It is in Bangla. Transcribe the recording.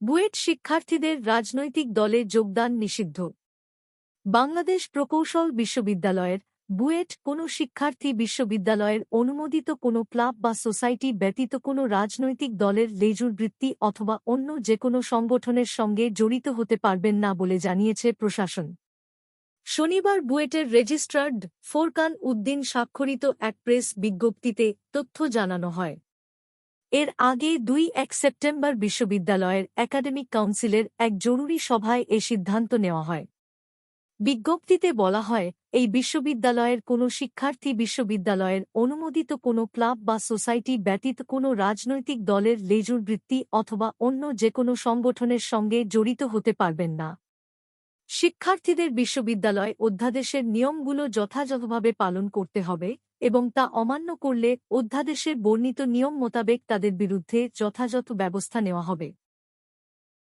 বুয়েট শিক্ষার্থীদের রাজনৈতিক দলে যোগদান নিষিদ্ধ। বাংলাদেশ প্রকৌশল বিশ্ববিদ্যালয়ের বুয়েট কোনো শিক্ষার্থী বিশ্ববিদ্যালয়ের অনুমোদিত কোনো ক্লাব বা সোসাইটি ব্যতীত কোনো রাজনৈতিক দলের লেজুর বৃত্তি অথবা অন্য যে কোনো সংগঠনের সঙ্গে জড়িত হতে পারবেন না বলে জানিয়েছে প্রশাসন। শনিবার বুয়েটের রেজিস্ট্রার্ড ফোরকান উদ্দিন স্বাক্ষরিত এক প্রেস বিজ্ঞপ্তিতে তথ্য জানানো হয়। এর আগে দুই এক সেপ্টেম্বর বিশ্ববিদ্যালয়ের একাডেমিক কাউন্সিলের এক জরুরি সভায় এ সিদ্ধান্ত নেওয়া হয়। বিজ্ঞপ্তিতে বলা হয়, এই বিশ্ববিদ্যালয়ের কোনো শিক্ষার্থী বিশ্ববিদ্যালয়ের অনুমোদিত কোনো ক্লাব বা সোসাইটি ব্যতীত কোনো রাজনৈতিক দলের লেজুর বৃত্তি অথবা অন্য যে কোনো সংগঠনের সঙ্গে জড়িত হতে পারবেন না। শিক্ষার্থীদের বিশ্ববিদ্যালয় অধ্যাদেশের নিয়মগুলো যথাযথভাবে পালন করতে হবে এবং তা অমান্য করলে অধ্যাদেশে বর্ণিত নিয়ম মোতাবেক তাদের বিরুদ্ধে যথাযথ ব্যবস্থা নেওয়া হবে।